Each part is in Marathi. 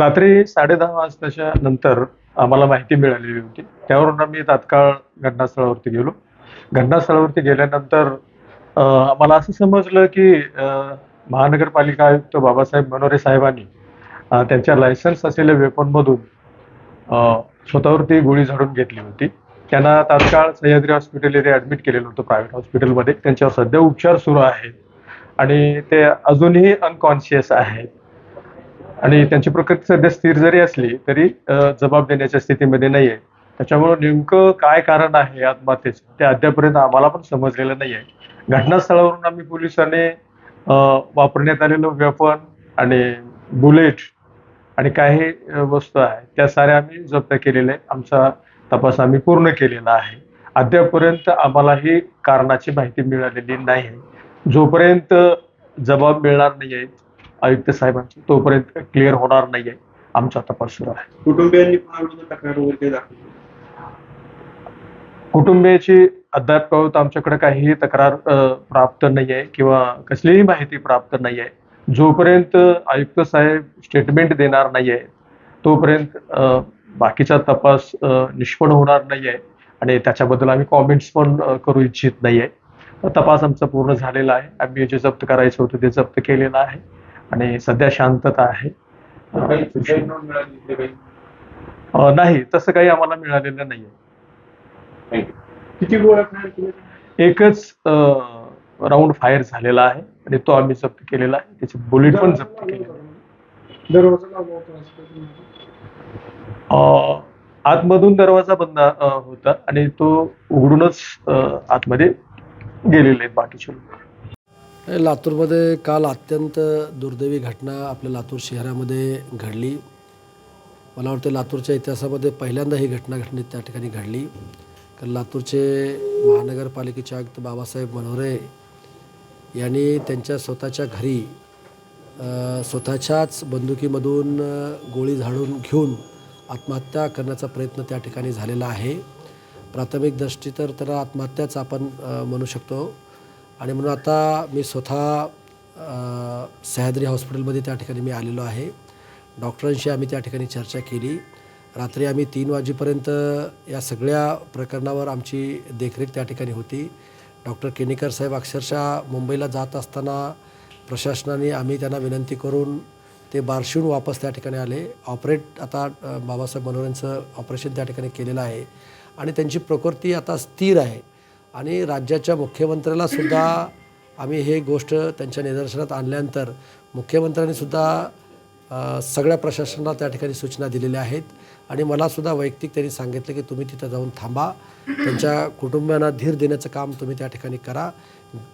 रात्री साडे दहा वाजताच्या नंतर आम्हाला माहिती मिळालेली होती. त्यावरून आम्ही तात्काळ घटनास्थळावरती गेलो. घटनास्थळावरती गेल्यानंतर आम्हाला असं समजलं की महानगरपालिका आयुक्त बाबासाहेब मनोरे साहेबांनी त्यांच्या लायसन्स असलेल्या वेपनमधून स्वतःवरती गोळी झाडून घेतली होती. त्यांना तात्काळ सह्याद्री हॉस्पिटल येथे ऍडमिट केलेलं होतं प्रायव्हेट हॉस्पिटलमध्ये त्यांच्यावर सध्या उपचार सुरू आहेत. आणि ते अजूनही अनकॉन्शियस आहेत. आणि त्यांची प्रकृती सध्या स्थिर जरी असली तरी जबाब देण्याच्या स्थितीमध्ये नाही आहे त्याच्यामुळे नेमकं काय कारण आहे आत्महत्येचं ते अद्यापर्यंत आम्हाला पण समजलेलं नाही आहे घटनास्थळावरून आम्ही पोलिसांनी वापरण्यात आलेलं वेपन आणि बुलेट आणि काही वस्तू आहेत त्या साऱ्या आम्ही जप्त केलेल्या आहेत. आमचा तपास आम्ही पूर्ण केलेला आहे. अद्यापर्यंत आम्हाला ही कारणाची माहिती मिळालेली नाही. जोपर्यंत जबाब मिळणार नाही आहे आयुक्त साहेबांची. तोपर्यंत क्लिअर होणार नाही आहे आमचा तपास सुरू आहे. कुटुंबियांनी तक्रार वगैरे कुटुंबियाची अद्याप आमच्याकडे काहीही तक्रार प्राप्त नाही आहे किंवा कसलीही माहिती प्राप्त नाही आहे जोपर्यंत आयुक्त साहेब स्टेटमेंट देणार नाही आहे तोपर्यंत बाकीचा तपास निष्फळ होणार नाही आहे आणि त्याच्याबद्दल आम्ही कॉमेंट्स पण करू इच्छित नाही आहे तपास आमचा पूर्ण झालेला आहे. आम्ही जे जप्त करायचं होतं ते जप्त केलेलं आहे. आणि सध्या शांतता आहे. नाही तसं काही आम्हाला मिळालेलं नाही आहे Thank you. किती एकच राऊंड फायर झालेला आहे आणि तो आम्ही जप्त केलेला आहे. त्याचे बुलेट पण जप्त केलेले आतमधून दरवाजा बंद होता आणि तो उघडूनच आतमध्ये गेलेले आहेत बाकीचे लोक. लातूरमध्ये काल अत्यंत दुर्दैवी घटना आपल्या लातूर शहरामध्ये घडली. मला वाटतं लातूरच्या इतिहासामध्ये पहिल्यांदा ही घटना घटने त्या ठिकाणी घडली. कारण लातूरचे महानगरपालिकेचे आयुक्त बाबासाहेब मनोरे यांनी त्यांच्या स्वतःच्या घरी स्वतःच्याच बंदुकीमधून गोळी झाडून घेऊन आत्महत्या करण्याचा प्रयत्न त्या ठिकाणी झालेला आहे. प्राथमिक दृष्टी तर त्याला आत्महत्याच आपण म्हणू शकतो. आणि म्हणून आता मी स्वतः सह्याद्री हॉस्पिटलमध्ये त्या ठिकाणी मी आलेलो आहे. डॉक्टरांशी आम्ही त्या ठिकाणी चर्चा केली. रात्री आम्ही तीन वाजेपर्यंत या सगळ्या प्रकरणावर आमची देखरेख त्या ठिकाणी होती. डॉक्टर केनेकर साहेब अक्षरशः मुंबईला जात असताना प्रशासनाने आम्ही त्यांना विनंती करून ते बारशिवून वापस त्या ठिकाणी आले. ऑपरेट आता बाबासाहेब मनोरेंचं ऑपरेशन त्या ठिकाणी केलेलं आहे. आणि त्यांची प्रकृती आता स्थिर आहे. आणि राज्याच्या मुख्यमंत्र्याला सुद्धा आम्ही हे गोष्ट त्यांच्या निदर्शनात आणल्यानंतर मुख्यमंत्र्यांनी सुद्धा सगळ्या प्रशासनाला त्या ठिकाणी सूचना दिलेल्या आहेत. आणि मलासुद्धा वैयक्तिक त्यांनी सांगितलं की तुम्ही तिथं जाऊन थांबा. त्यांच्या कुटुंबियांना धीर देण्याचं काम तुम्ही त्या ठिकाणी करा.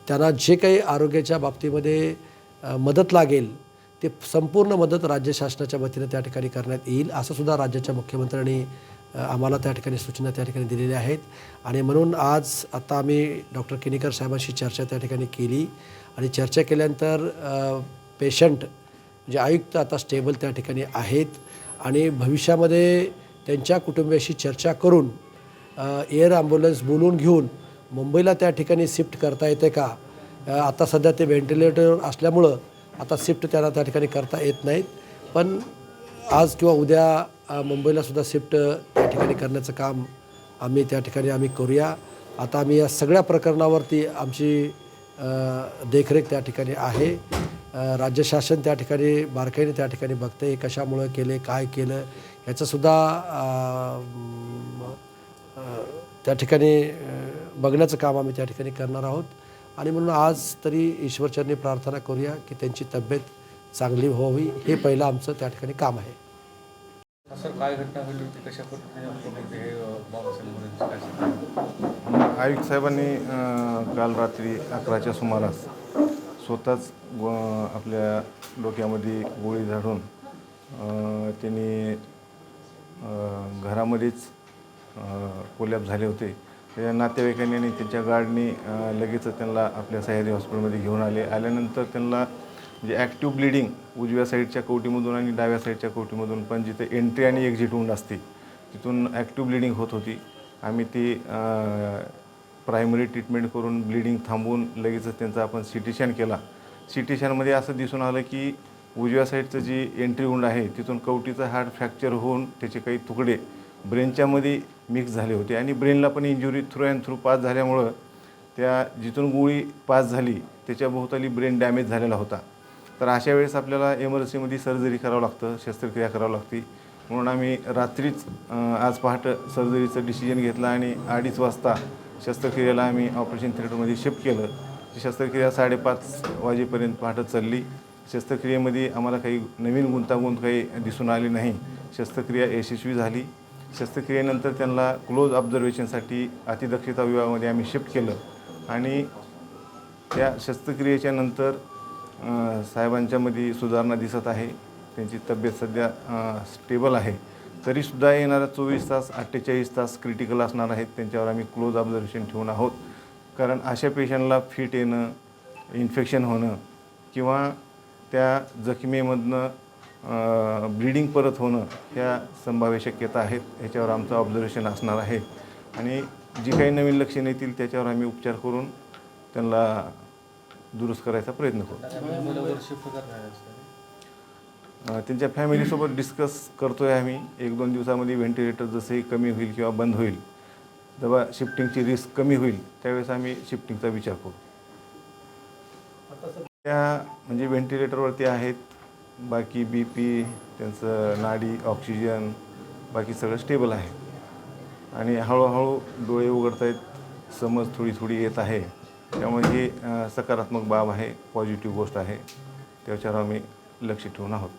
त्यांना जे काही आरोग्याच्या बाबतीमध्ये मदत लागेल ते संपूर्ण मदत राज्य शासनाच्या वतीनं त्या ठिकाणी करण्यात येईल असंसुद्धा राज्याच्या मुख्यमंत्र्यांनी आम्हाला त्या ठिकाणी सूचना त्या ठिकाणी दिलेल्या आहेत. आणि म्हणून आज आता आम्ही डॉक्टर किनीकर साहेबांशी चर्चा त्या ठिकाणी केली. आणि चर्चा केल्यानंतर पेशंट जे आयुक्त आता स्टेबल त्या ठिकाणी आहेत. आणि भविष्यामध्ये त्यांच्या कुटुंबियाशी चर्चा करून एअर ॲम्ब्युलन्स बोलून घेऊन मुंबईला त्या ठिकाणी शिफ्ट करता येते का? आता सध्या ते व्हेंटिलेटर असल्यामुळं आता शिफ्ट त्यांना त्या ठिकाणी करता येत नाहीत. पण आज किंवा उद्या मुंबईलासुद्धा मुंबईला सुद्धा शिफ्ट त्या ठिकाणी करण्याचं काम आम्ही त्या ठिकाणी आम्ही करूया. आता आम्ही या सगळ्या प्रकरणावरती आमची देखरेख त्या ठिकाणी आहे. राज्य शासन त्या ठिकाणी बारकाईने त्या ठिकाणी बघते हे कशामुळं केले काय केलं याचंसुद्धा त्या ठिकाणी बघण्याचं काम आम्ही त्या ठिकाणी करणार आहोत. आणि म्हणून आज तरी ईश्वरचरणी प्रार्थना करूया की त्यांची तब्येत चांगली व्हावी हे पहिलं आमचं त्या ठिकाणी काम आहे. सर काय घटना घडली होती? कशा पद्धतीने हे बाबासाहेब आयुक्त साहेबांनी काल रात्री अकराच्या सुमारास स्वतःच आपल्या डोक्यामध्ये गोळी झाडून त्यांनी घरामध्येच कोलॅप झाले होते. त्या नातेवाईकांनी आणि त्यांच्या गार्डनी लगेच लगेचच त्यांना आपल्या सह्याद्री हॉस्पिटलमध्ये घेऊन आले. आल्यानंतर त्यांना म्हणजे ॲक्टिव्ह ब्लिडिंग उजव्या साईडच्या कवटीमधून आणि डाव्या साईडच्या कवटीमधून पण जिथे एंट्री आणि एक्झिट होऊन असते तिथून ॲक्टिव्ह ब्लिडिंग होत होती. आम्ही ती प्रायमरी ट्रीटमेंट करून ब्लिडिंग थांबवून लगेचच त्यांचा आपण सी टी स्कॅन केला. सी टी स्कॅनमध्ये असं दिसून आलं की उजव्या साईडचं जी एंट्री हुंड आहे तिथून कवटीचा हाड फ्रॅक्चर होऊन त्याचे काही तुकडे ब्रेनच्यामध्ये मिक्स झाले होते. आणि ब्रेनला पण injury through and through pass झाल्यामुळं त्या जिथून गोळी पास झाली त्याच्या भोवताली ब्रेन डॅमेज झालेला होता. तर अशा वेळेस आपल्याला एमर्जन्सीमध्ये सर्जरी करावं लागतं शस्त्रक्रिया करावं लागते. म्हणून आम्ही रात्रीच आज पहाटं सर्जरीचं डिसिजन घेतलं आणि अडीच वाजता शस्त्रक्रियेला आम्ही ऑपरेशन थिएटरमध्ये शिफ्ट केलं. शस्त्रक्रिया साडेपाच वाजेपर्यंत पहाटं चालली. शस्त्रक्रियेमध्ये आम्हाला काही नवीन गुंतागुंत काही दिसून आली नाही. शस्त्रक्रिया यशस्वी झाली. शस्त्रक्रियेनंतर त्यांना क्लोज ऑब्झर्वेशनसाठी अतिदक्षता विभागामध्ये आम्ही शिफ्ट केलं. आणि त्या शस्त्रक्रियेच्या नंतर साहेबांच्यामध्ये सुधारणा दिसत आहे. त्यांची तब्येत सध्या स्टेबल आहे. तरीसुद्धा येणाऱ्या चोवीस तास अठ्ठेचाळीस तास क्रिटिकल असणार आहेत. त्यांच्यावर आम्ही क्लोज ऑब्झर्वेशन ठेवून आहोत. कारण अशा पेशंटला फिट येणं इन्फेक्शन होणं किंवा त्या जखमेमधनं ब्लिडिंग परत होणं ह्या संभाव्य शक्यता आहेत. ह्याच्यावर आमचं ऑब्झर्वेशन असणार आहे. आणि जी काही नवीन लक्षणं येतील त्याच्यावर आम्ही उपचार करून त्यांना दुरुस्त करायचा प्रयत्न करू. त्यांच्या फॅमिलीसोबत डिस्कस करतो आहे आम्ही. एक दोन दिवसामध्ये व्हेंटिलेटर जसंही कमी होईल किंवा बंद होईल जेव्हा शिफ्टिंगची रिस्क कमी होईल त्यावेळेस आम्ही शिफ्टिंगचा विचार करू. त्या म्हणजे व्हेंटिलेटरवरती आहेत. बाकी बी पी त्यांचं नाडी ऑक्सिजन बाकी सगळं स्टेबल आहे. आणि हळूहळू डोळे उघडत आहेत समज थोडी थोडी येत आहे. त्यामुळे ही सकारात्मक बाब आहे पॉझिटिव्ह गोष्ट आहे. त्याच्यावर आम्ही लक्ष ठेवून आहोत.